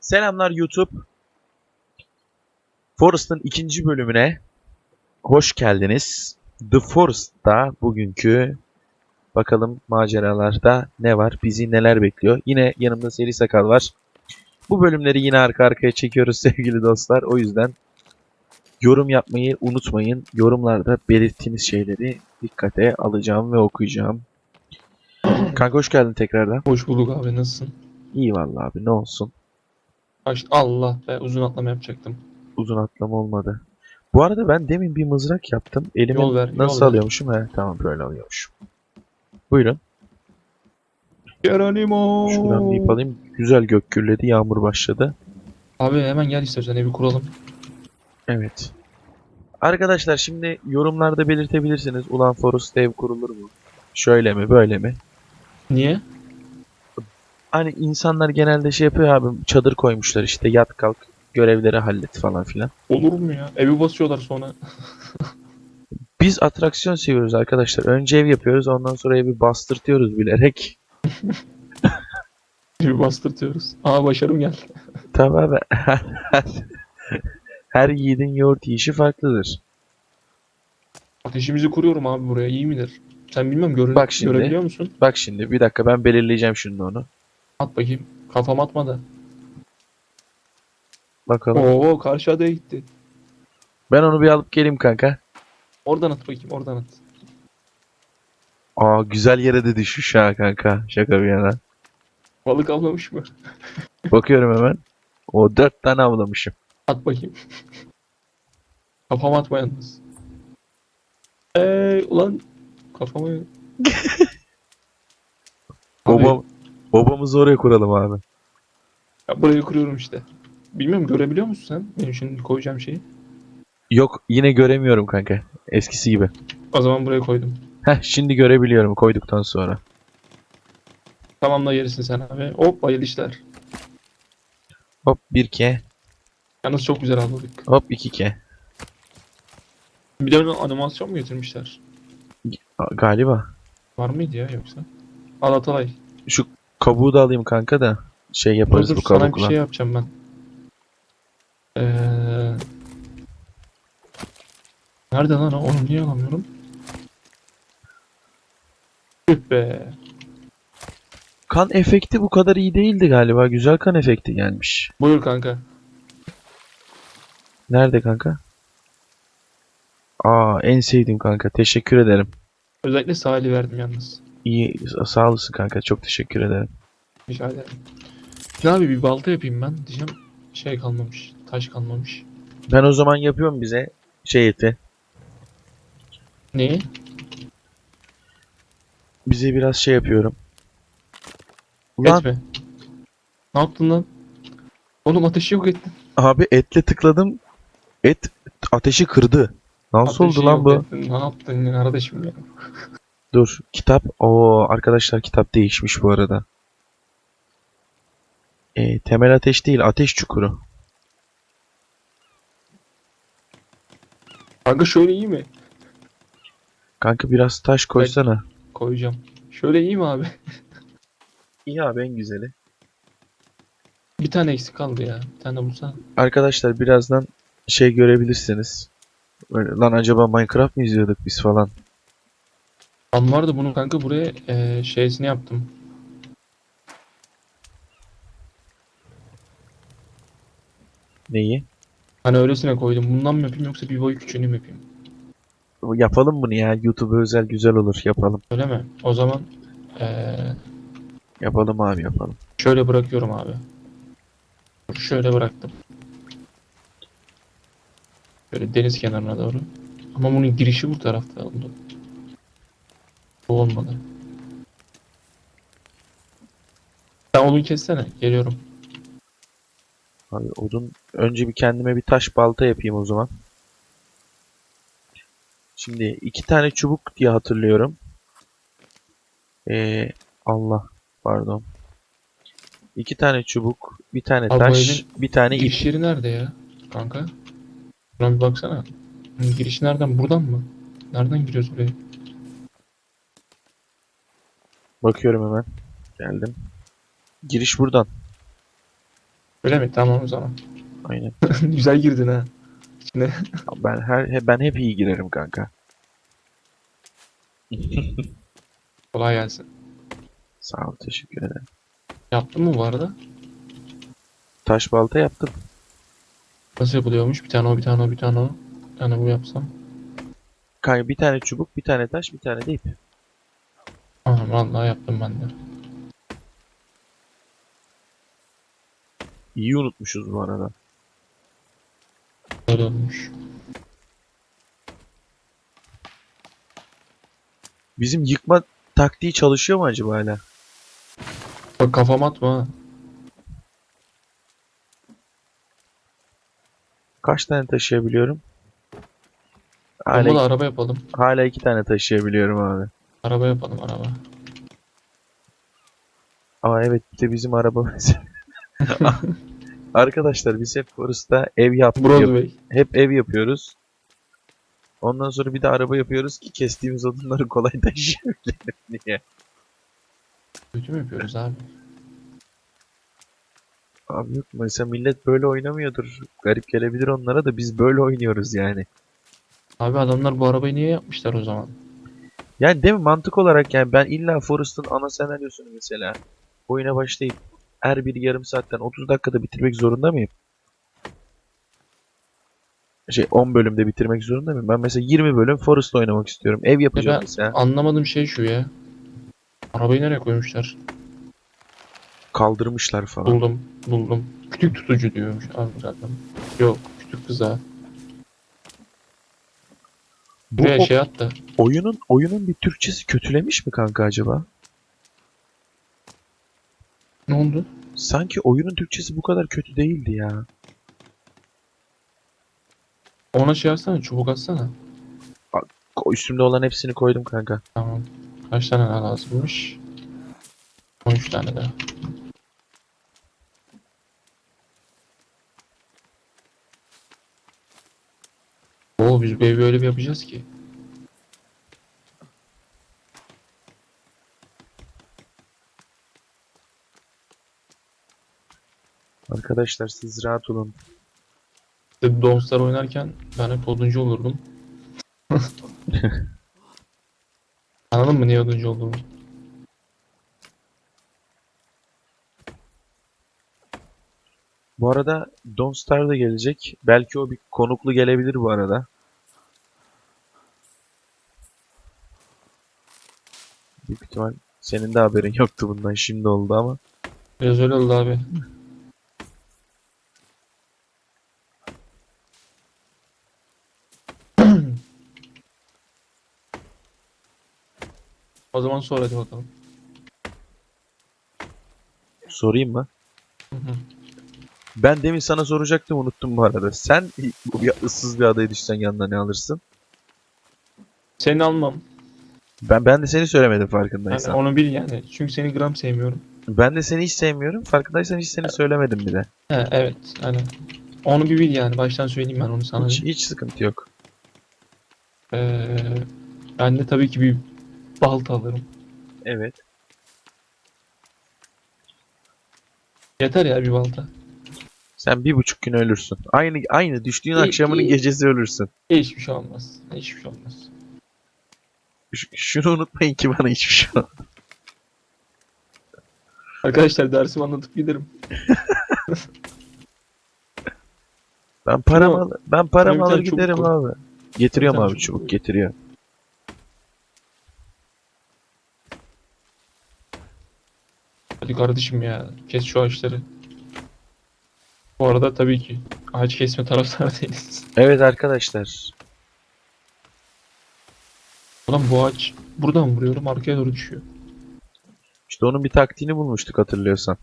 Selamlar YouTube. Forest'ın ikinci bölümüne hoş geldiniz. The Forest'ta bugünkü bakalım maceralarda ne var, bizi neler bekliyor. Yine yanımda Seri Sakal var. Bu bölümleri yine arka arkaya çekiyoruz sevgili dostlar. O yüzden yorum yapmayı unutmayın. Yorumlarda belirttiğiniz şeyleri dikkate alacağım ve okuyacağım. Kanka hoş geldin tekrardan. Hoş bulduk abi nasılsın? İyi vallahi abi ne olsun. Allah be uzun atlama yapacaktım. uzun atlama olmadı. Bu arada ben demin bir mızrak yaptım. Elimi Yol ver, nasıl yol ver. alıyormuşum? He, tamam böyle alıyormuşum. Buyurun. Geronimo. Şuradan bir alayım. Güzel gök gürledi. Yağmur başladı. Abi hemen gel istersen evi kuralım. Evet. Arkadaşlar şimdi yorumlarda belirtebilirsiniz. Ulan Forest ev kurulur mu? Şöyle mi böyle mi? Niye? Hani insanlar genelde şey yapıyor abi çadır koymuşlar işte yat kalk görevleri hallet falan filan. Olur mu ya? Evi basıyorlar sonra. Biz atraksiyon seviyoruz arkadaşlar. Önce ev yapıyoruz ondan sonra evi bastırtıyoruz bilerek. Evi bastırtıyoruz. Aa başarım geldi. Tabii abi. Her yiğidin yoğurt yiyişi farklıdır. Ateşimizi kuruyorum abi buraya iyi midir? Sen bilmem göre Bak şimdi. görebiliyor musun? Bak şimdi bir dakika ben belirleyeceğim şimdi onu. At bakayım. Kafam atmadı. Bakalım. Oo karşı adaya gitti. Ben onu bir alıp geleyim kanka. Oradan at bakayım oradan at. Aa güzel yere de düşmüş ha kanka. Şaka bir yana. Balık avlamış mı? Bakıyorum hemen. O dört tane avlamışım. At bakayım. Kafama atma yalnız. Ey ulan kafama babamızı oraya kuralım abi. ya burayı kuruyorum işte. Bilmiyorum görebiliyor musun sen? Benim şimdi koyacağım şeyi. Yok yine göremiyorum kanka. Eskisi gibi. O zaman buraya koydum. Heh şimdi görebiliyorum koyduktan sonra. Tamamla gerisin sen abi. Hop hayırlı işler. Hop 1K. Yalnız çok güzel avladık. Hop 2K. Bir de onu animasyon mu getirmişler? Galiba. Var mıydı ya yoksa? Al Atalay. Şu kabuğu da alayım kanka da. Şey yaparız dur bu sana bir kabukla. şey yapacağım ben. Ee... Nerede lan? Onu niye alamıyorum? Tüh be. Kan efekti bu kadar iyi değildi galiba. Güzel kan efekti gelmiş. Buyur kanka. Nerede kanka? Aa en sevdiğim kanka. Teşekkür ederim. Özellikle sahili verdim yalnız. İyi sağ olasın kanka. Çok teşekkür ederim. Rica ederim. Ya abi bir balta yapayım ben. Diyeceğim şey kalmamış. Taş kalmamış. Ben o zaman yapıyorum bize şey eti. Neyi? Bize biraz şey yapıyorum. Ulan Et mi? Ne yaptın lan? Oğlum ateşi yok ettin. abi etle tıkladım. Et ateşi kırdı. Nasıl Ateşi oldu lan yok bu? ettin. Ne yaptın ya kardeşim ya? Dur. Kitap. Oo arkadaşlar kitap değişmiş bu arada. E, temel ateş değil. Ateş çukuru. Kanka şöyle iyi mi? Kanka biraz taş koysana. Koyacağım. Şöyle iyi mi abi? İyi abi en güzeli. Bir tane eksik kaldı ya. Bir tane bulsan. Arkadaşlar birazdan şey görebilirsiniz. Böyle, lan acaba Minecraft mı izliyorduk biz falan? Vardı bunu kanka buraya eee şeysini yaptım. Neyi? Hani öylesine koydum. Bundan mı yapayım yoksa bir boy küçüğünü mü yapayım? Yapalım bunu ya. YouTube'a özel güzel olur. Yapalım. Öyle mi? O zaman eee Yapalım abi yapalım. şöyle bırakıyorum abi. Şöyle bıraktım. Böyle deniz kenarına doğru. Ama bunun girişi bu tarafta oldu. Bu olmadı. Sen odun kessene. Geliyorum. Abi odun önce bir kendime bir taş balta yapayım o zaman. Şimdi iki tane çubuk diye hatırlıyorum. Ee, Allah pardon. İki tane çubuk, bir tane Abi taş, bir tane ip. Giriş yeri nerede ya? Kanka. Şuna bir baksana. Giriş nereden? Buradan mı? Nereden giriyoruz buraya? Bakıyorum hemen. Geldim. Giriş buradan. Öyle mi? Tamam o zaman. Aynen. Güzel girdin ha. İçine. Ben her he- ben hep iyi girerim kanka. Kolay gelsin. Sağ ol, teşekkür ederim. Yaptın mı bu arada? Taş balta yaptım. Nasıl yapılıyormuş? Bir tane o, bir tane o, bir tane o. Bir tane bu yapsam. Kanka bir tane çubuk, bir tane taş, bir tane de ip. Aha vallahi yaptım ben de. İyi unutmuşuz bu arada. Olmuş. Bizim yıkma taktiği çalışıyor mu acaba hala? Bak kafam atma. Kaç tane taşıyabiliyorum? Hala, Olmadı araba yapalım. hala iki tane taşıyabiliyorum abi. Araba yapalım araba. Ama evet bir de bizim araba mesela. Arkadaşlar biz hep Forest'ta ev yaptık. yap- Broadway. hep ev yapıyoruz. Ondan sonra bir de araba yapıyoruz ki kestiğimiz odunları kolay taşıyabilelim diye. Kötü mü yapıyoruz abi? Abi yok mesela millet böyle oynamıyordur. Garip gelebilir onlara da biz böyle oynuyoruz yani. Abi adamlar bu arabayı niye yapmışlar o zaman? Yani değil mi mantık olarak yani ben illa Forest'ın ana senaryosunu mesela oyuna başlayıp her bir yarım saatten 30 dakikada bitirmek zorunda mıyım? Şey 10 bölümde bitirmek zorunda mıyım? Ben mesela 20 bölüm Forest oynamak istiyorum. Ev yapacağım ben- mesela. Anlamadığım şey şu ya. Arabayı nereye koymuşlar? Kaldırmışlar falan. Buldum, buldum. Kütük tutucu diyormuş abi zaten. Yok, kütük kıza. Bu Buraya şey at da. oyunun oyunun bir Türkçesi kötülemiş mi kanka acaba? Ne oldu? Sanki oyunun Türkçesi bu kadar kötü değildi ya. Ona şey atsana, çubuk atsana. Ko- Üstümde olan hepsini koydum kanka. Tamam. Kaç tane daha lazımmış? 13 tane daha. Oo biz bu evi öyle bir yapacağız ki. Arkadaşlar siz rahat olun. İşte Donstar oynarken ben hep oduncu olurdum. Anladın mı niye oduncu olduğumu? Bu arada Don't Star da gelecek. Belki o bir konuklu gelebilir bu arada. Büyük ihtimal senin de haberin yoktu bundan şimdi oldu ama. Biraz öyle oldu abi. O zaman sonra hadi bakalım. Sorayım mı? Hı hı. Ben demin sana soracaktım unuttum bu arada. Sen bu bir ıssız bir adaya düşsen yanına ne alırsın? Seni almam. Ben ben de seni söylemedim Yani farkındaysan. onu bil yani. Çünkü seni gram sevmiyorum. Ben de seni hiç sevmiyorum. Farkındaysan hiç seni söylemedim bile. He evet. Hani onu bir bil yani. Baştan söyleyeyim ben onu sana. Hiç, hiç sıkıntı yok. Ee, ben de tabii ki bir balta alırım. Evet. Yeter ya bir balta. Sen bir buçuk gün ölürsün. Aynı aynı düştüğün İyi, akşamının iyi. gecesi ölürsün. Hiçbir şey olmaz. Hiçbir şey olmaz. Ş- şunu unutmayın ki bana hiçbir şey olmaz. Arkadaşlar dersimi anlatıp giderim. Ben paramı al- ben paramı bir tane alır çubuk giderim koy. abi. Getiriyorum Bir tane abi çubuk çubuk koy. getiriyor. Hadi kardeşim ya. Kes şu ağaçları. Bu arada tabii ki ağaç kesme taraftarı değiliz. Evet arkadaşlar. Ulan bu ağaç buradan vuruyorum arkaya doğru düşüyor. İşte onun bir taktiğini bulmuştuk hatırlıyorsan.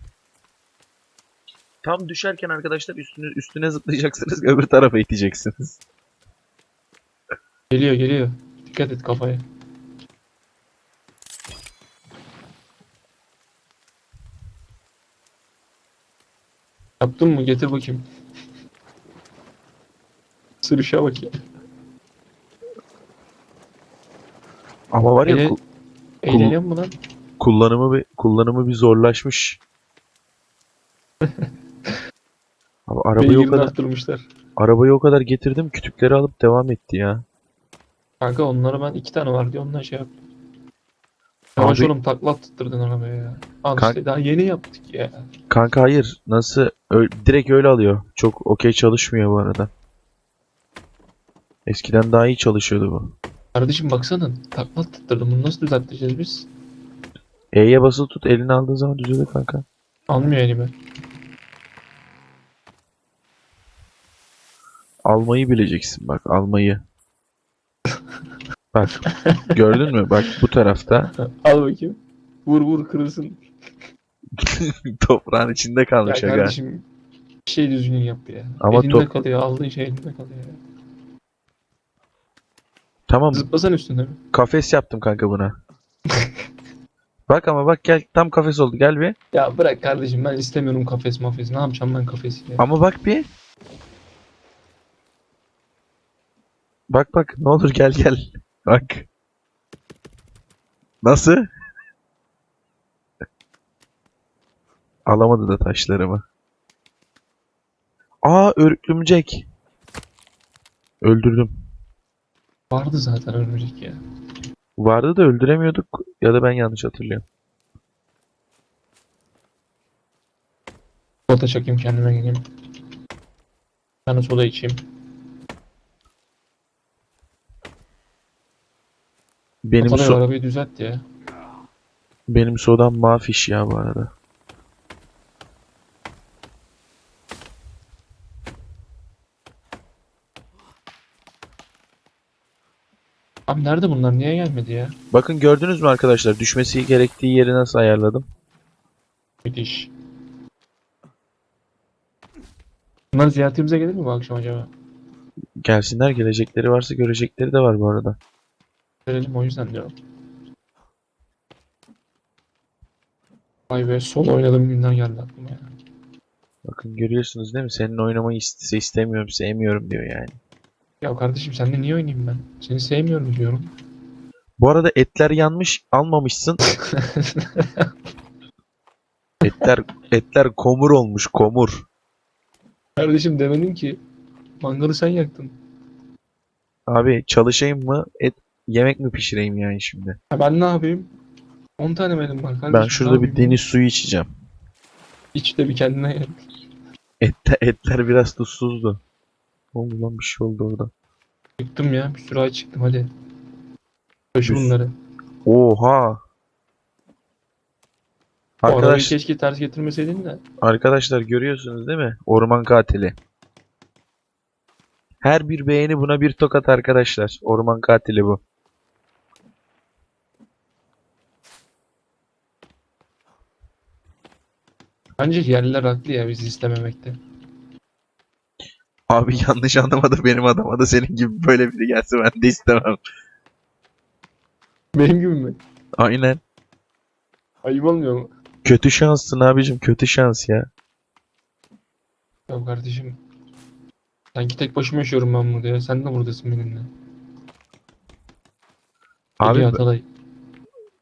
Tam düşerken arkadaşlar üstüne üstüne zıplayacaksınız öbür tarafa iteceksiniz. Geliyor geliyor. Dikkat et kafaya. Yaptın mı? Getir bakayım. Sırışa bak ya. Ama var ya Ele- ku- Eğleniyor mu lan? kullanımı bir kullanımı bir zorlaşmış. Abi arabayı o Beygirini kadar arttırmışlar. arabayı o kadar getirdim kütükleri alıp devam etti ya. Kanka onlara ben iki tane var diye ondan şey yaptım. Yavaş Abi- oğlum takla attırdın arabaya ya. Al Kank- işte daha yeni yaptık ya. Kanka hayır. Nasıl? Ö- direkt öyle alıyor. Çok okey çalışmıyor bu arada. Eskiden daha iyi çalışıyordu bu. Kardeşim baksana takla attırdım bunu nasıl düzelteceğiz biz? E'ye basılı tut elini aldığın zaman düzeliyor kanka. Almıyor elime. Almayı bileceksin bak almayı. Bak gördün mü? Bak bu tarafta Al bakayım. Vur vur kırılsın. toprağın içinde Ya kalmış aga. kardeşim bir şey düzgün yap ya. Ama elinde top- kalıyor aldığın şey elinde kalıyor ya. Tamam Zıplasan üstüne mi? kafes yaptım kanka buna. Bak ama bak gel tam kafes oldu gel bir. Ya bırak kardeşim ben istemiyorum kafes mafes. Ne yapacağım ben kafesi ya? Ama bak bir. Bak bak ne olur gel gel. Bak. Nasıl? Alamadı da taşlarımı. Aa örümcek. Öldürdüm. Vardı zaten örümcek ya. Vardı da öldüremiyorduk ya da ben yanlış hatırlıyorum. Soda çakayım kendime geleyim. Bir tane soda içeyim. Benim Kafanı so arabayı düzelt ya. benim sodam mafiş ya bu arada. Abi nerede bunlar? Niye gelmedi ya? Bakın gördünüz mü arkadaşlar düşmesi gerektiği yeri nasıl ayarladım? Müthiş. Bunlar ziyaretimize gelir mi bu akşam acaba? Gelsinler gelecekleri varsa görecekleri de var bu arada. Verelim o yüzden diyorum. Vay be son oynadığım günden geldi aklıma ya. Bakın görüyorsunuz değil mi? Senin oynamayı iste istemiyorum, sevmiyorum diyor yani. Ya kardeşim seninle niye oynayayım ben? Seni sevmiyorum diyorum. Bu arada etler yanmış, almamışsın. Etler etler komur olmuş, komur. Kardeşim demedin ki. Mangalı sen yaktın. Abi çalışayım mı? Et yemek mi pişireyim yani şimdi? Ha ben ne yapayım? 10 tane benim var kardeşim. Ben şurada bir deniz suyu içeceğim. İç de bir kendine gel. Ette, etler biraz tuzsuzdu. Oldu lan bir şey oldu orada. Çıktım ya. Bir sürü ay çıktım hadi. Bir- bunları. Oha! O arabayı Arkadaş, keşke ters getirmeseydin de. arkadaşlar görüyorsunuz değil mi? Orman katili. Her bir beğeni buna bir tokat arkadaşlar. Orman katili bu. Bence yerliler haklı ya bizi istememekte. Abi yanlış anlamadı benim adama da senin gibi böyle biri gelse ben de istemem. Benim gibi mi? Aynen. Ayıp olmuyor mu? Kötü şanssın abicim kötü şans ya. Ya kardeşim. Sanki tek başıma yaşıyorum ben burada ya. Sen de buradasın benimle. Abi Atalay.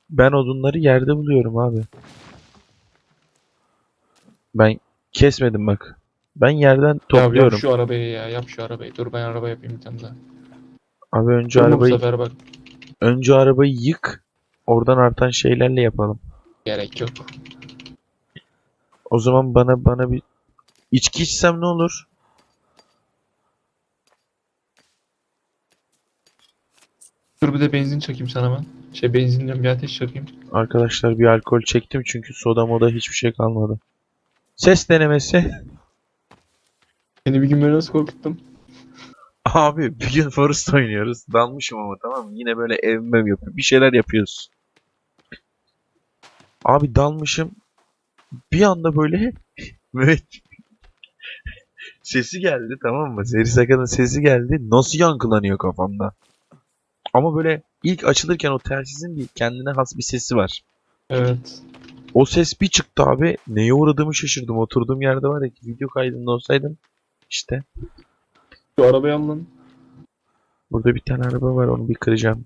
ben odunları yerde buluyorum abi. Ben kesmedim bak. Ben yerden Ya yap topluyorum. şu arabayı ya. Yap şu arabayı. Dur ben araba yapayım bir tane daha. Abi önce bu arabayı sefer bak. önce arabayı yık. Oradan artan şeylerle yapalım. Gerek yok. O zaman bana bana bir içki içsem ne olur? Dur bir de benzin çakayım sana ben. Şey benzin diyorum bir ateş çakayım. Arkadaşlar bir alkol çektim çünkü soda moda hiçbir şey kalmadı. Ses denemesi. Seni bir gün böyle nasıl korkuttum? Abi bir gün Forest oynuyoruz. Dalmışım ama tamam mı? Yine böyle evime yapıyor. Bir şeyler yapıyoruz. Abi dalmışım. Bir anda böyle Mehmet sesi geldi tamam mı? Seri Sakan'ın sesi geldi. Nasıl yankılanıyor kafamda. Ama böyle ilk açılırken o telsizin bir kendine has bir sesi var. Evet. O ses bir çıktı abi. Neye uğradığımı şaşırdım. Oturduğum yerde var ya video kaydında olsaydım. İşte Şu arabayı al lan. burada bir tane araba var onu bir kıracağım.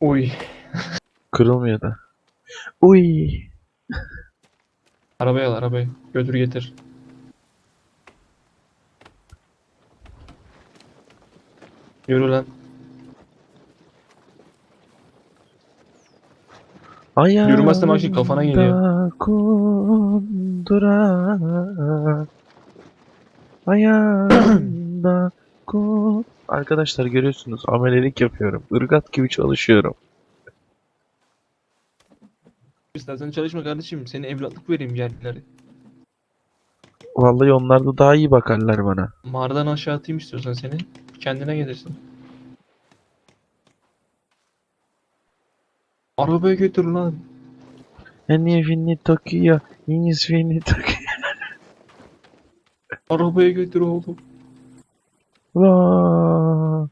Oy. Kırılmıyor da. Uy. Arabaya al arabaya. Götür getir. Yürü lan. Ayağında Yürümezsem her şey kafana geliyor. kundura. Ayağında kun... Arkadaşlar görüyorsunuz amelelik yapıyorum. Irgat gibi çalışıyorum. İstersen çalışma kardeşim. Seni evlatlık vereyim yerlileri. Vallahi onlar da daha iyi bakarlar bana. Mağaradan aşağı atayım istiyorsan seni. Kendine gelirsin. Arabaya götür lan. Eni fini Tokyo, inis fini Tokyo. Arabaya götür oğlum. Vaa.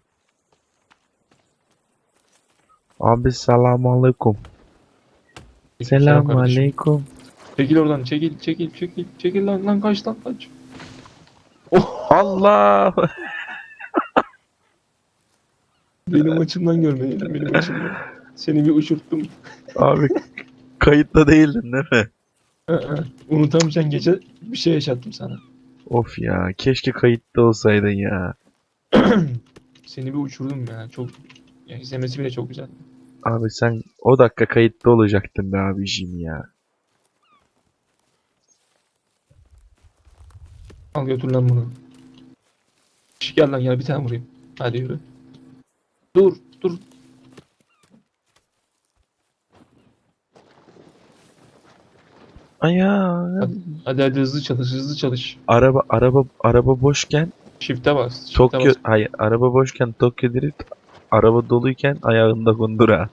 Abi selamun aleyküm. Selam aleyküm. Çekil oradan çekil çekil çekil çekil lan lan kaç lan kaç. Allah! Benim açımdan görmeyelim benim açımdan. Seni bir uçurttum. Abi kayıtta değildin değil mi? Unutamayacağın gece bir şey yaşattım sana. Of ya keşke kayıtta olsaydın ya. Seni bir uçurdum ya. Çok ya izlemesi bile çok güzel. Abi sen o dakika kayıtta olacaktın be abiciğim ya. Al götür lan bunu. Şş, Gel lan gel bir tane vurayım. Hadi yürü. Dur dur. Ayağım. Hadi hadi hızlı çalış hızlı çalış. Araba araba araba boşken Shift'e bas. Shift'e Tokyo bas. hayır araba boşken Tokyo Drift araba doluyken ayağında kundura.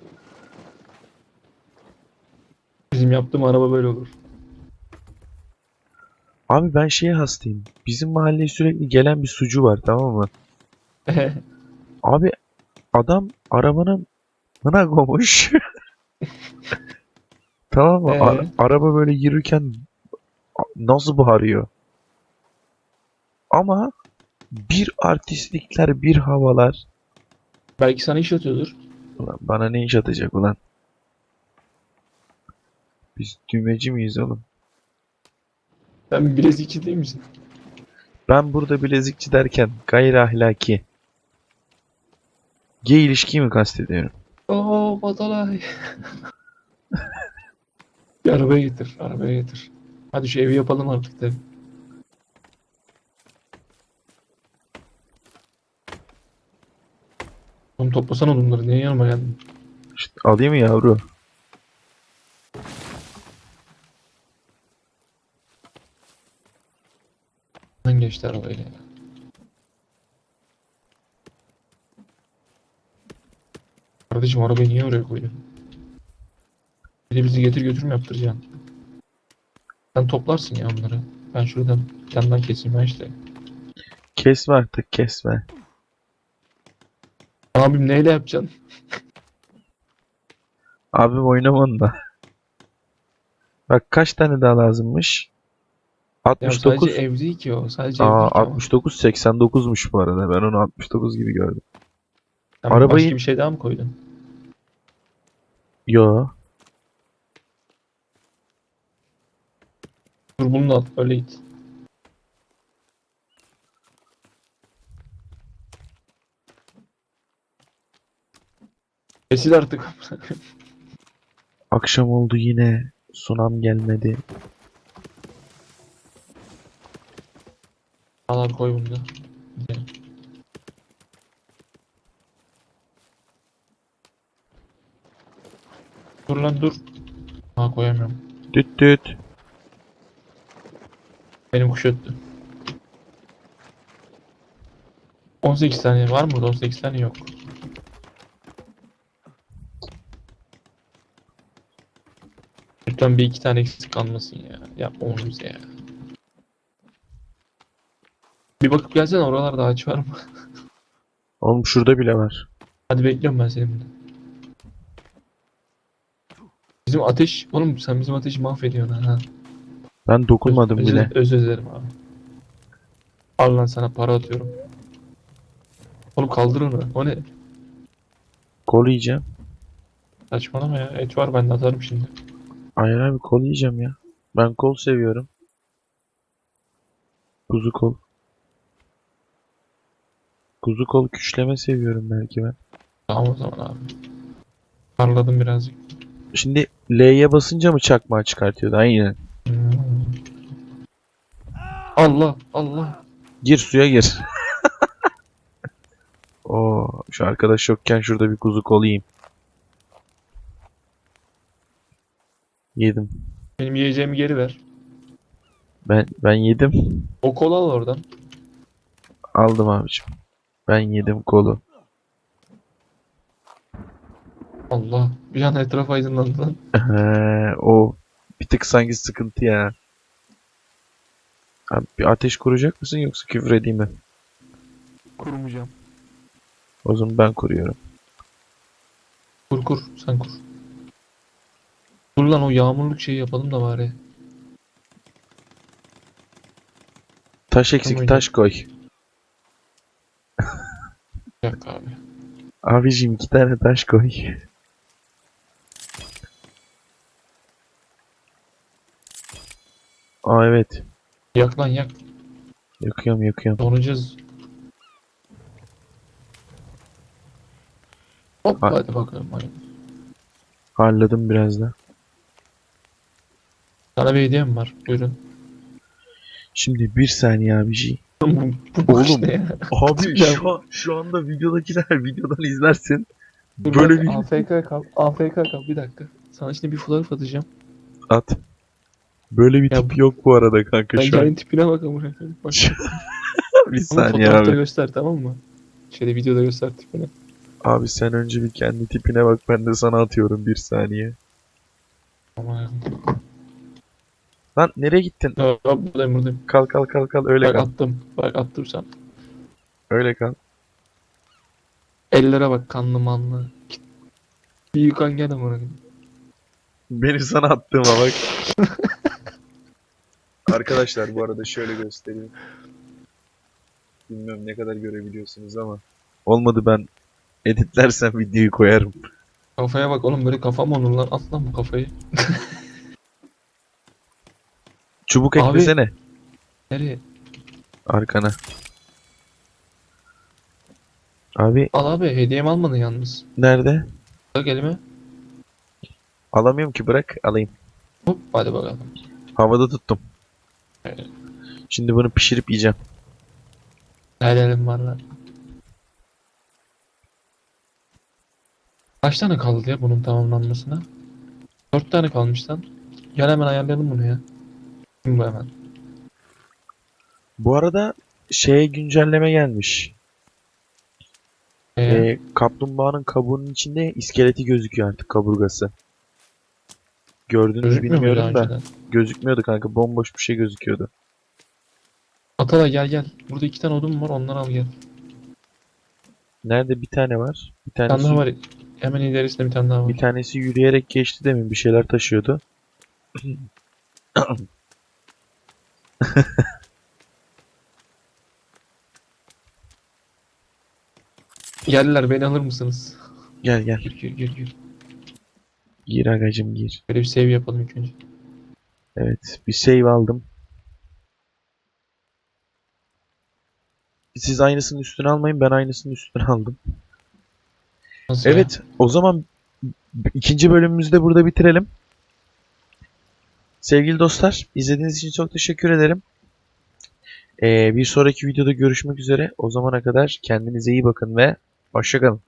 Bizim yaptığım araba böyle olur. Abi ben şeye hastayım. Bizim mahalleye sürekli gelen bir sucu var tamam mı? Abi adam arabanın hına koymuş. tamam mı? Ee? araba böyle yürürken nasıl bağırıyor? Ama bir artistlikler, bir havalar. Belki sana iş atıyordur. Ulan bana ne iş atacak ulan? Biz düğmeci miyiz oğlum? Sen bilezikçi değil misin? Ben burada bilezikçi derken gayri ahlaki. Gay ilişkiyi mi kastediyorum? Oo Batalay. Bir arabaya getir. Arabaya getir. Hadi şu evi yapalım artık da. Oğlum toplasana bunları. Niye yanıma geldin? İşte alayım mı yavru? Ben geçti arabayla ya. Kardeşim arabayı niye oraya koydun? Bir de bizi getir götür mü yaptıracaksın? Sen toplarsın ya onları. Ben şuradan yandan keseyim ben işte. Kesme artık kesme. Abim neyle yapacaksın? Abim oynamam da. Bak kaç tane daha lazımmış? Ya 69. sadece ev değil ki o. Sadece ev Aa değil ki o. 69 89'muş bu arada. Ben onu 69 gibi gördüm. Sen arabayı- başka bir şey daha mı koydun? Yo. Dur bunu al. Öyle git. Kesil artık. Akşam oldu yine. Sunam gelmedi. Al abi koy bunu da. Gidelim. Dur lan dur. Ha koyamıyorum. Düt düt. Benim kuş öttü. 18 tane var mı burada? 18 tane yok. Lütfen bir iki tane eksik kalmasın ya. Yapma onu bize ya. Bir bakıp gelsene oralarda ağaç var mı? Oğlum şurada bile var. Hadi bekliyorum ben seni burada. Bizim ateş, oğlum sen bizim ateşi mahvediyorsun ha. Ben dokunmadım Öz- bile. Özür dilerim abi. Al lan sana para atıyorum. Oğlum kaldır onu. O ne? Kol yiyeceğim. Saçmalama ya. Et var ben de atarım şimdi. Hayır abi kol yiyeceğim ya. Ben kol seviyorum. Kuzu kol. Kuzu kol küşleme seviyorum belki ben. Tamam o zaman abi. Parladım birazcık. Şimdi L'ye basınca mı çakmağı çıkartıyordu? Aynen. Allah Allah. Gir suya gir. Oo, şu arkadaş yokken şurada bir kuzu kol yiyeyim. Yedim. Benim yiyeceğimi geri ver. Ben ben yedim. O kol al oradan. Aldım abicim. Ben yedim kolu. Allah. Bir an etraf aydınlandı lan. O bir tık sanki sıkıntı ya. Abi bir ateş kuracak mısın yoksa küfür edeyim mi? Kurmayacağım. O zaman ben kuruyorum. Kur kur. Sen kur. Dur lan o yağmurluk şeyi yapalım da bari. Taş eksik Tamam. taş koy. Dakika abi. Abicim iki tane taş koy. Aa evet. Yak lan yak. Yakıyorum yakıyorum. Donacağız. Hop Ha- hadi bakalım. Hadi. Harladım biraz da. Sana bir hediyem var. Buyurun. Şimdi bir saniye abici. Oğlum. Abi şu, an, şu anda videodakiler videodan izlersin. Dur Böyle bir AFK kal. AFK kal. Bir dakika. Sana şimdi bir fotoğraf atacağım. at. Böyle bir Ya tip yok bu arada kanka şu an. kendi tipine bak amına koyayım. Bak. Bir Ama saniye fotoğrafta abi. göster tamam mı? Şeyde videoda göster tipini. Abi sen önce bir kendi tipine bak ben de sana atıyorum bir saniye. Ama Lan nereye gittin? ya, buradayım buradayım. Kal kal kal kal öyle Bak kal. attım. Bak attım sen. Öyle kal. Ellere bak kanlı manlı. Bir yıkan gel amına koyayım. Beni sana attığıma bak. Arkadaşlar bu arada şöyle göstereyim. Bilmiyorum ne kadar görebiliyorsunuz ama. Olmadı ben editlersem videoyu koyarım. Kafaya bak oğlum böyle kafa mı olur lan? At lan bu kafayı. Çubuk Abi- eklesene Nereye? arkana. Abi Al abi hediyemi almadın yalnız. nerede? Bak elime. Alamıyorum ki bırak alayım. Hop hadi bakalım. Havada tuttum. Şimdi bunu pişirip yiyeceğim. Helalim var lan. Kaç tane kaldı ya bunun tamamlanmasına? Dört tane kalmış lan. Gel hemen ayarlayalım bunu ya. Kim bu hemen? Bu arada şeye güncelleme gelmiş. Ee, Ee, kaplumbağanın kabuğunun içinde iskeleti gözüküyor artık kaburgası. Gördünüz mü gözükmüyor muydu daha bilmiyorum da. önceden? Gözükmüyordu kanka. Bomboş bir şey gözüküyordu. Atalay gel gel. Burada iki tane odun var onları al gel. Nerede bir tane var? Bir Bir tane tanesi, daha var. Hemen ilerisinde bir tane daha var. bir tanesi yürüyerek geçti demin bir şeyler taşıyordu. Geldiler beni alır mısınız? Gel gel. Gir gir gir gir. Gir agacım gir. Böyle bir save yapalım ilk önce. Evet. Bir save aldım. Siz aynısının üstüne almayın. Ben aynısının üstüne aldım. Nasıl ya? Evet. O zaman ikinci bölümümüzü de burada bitirelim. Sevgili dostlar, izlediğiniz için çok teşekkür ederim. Ee, bir sonraki videoda görüşmek üzere. O zamana kadar kendinize iyi bakın ve hoşçakalın.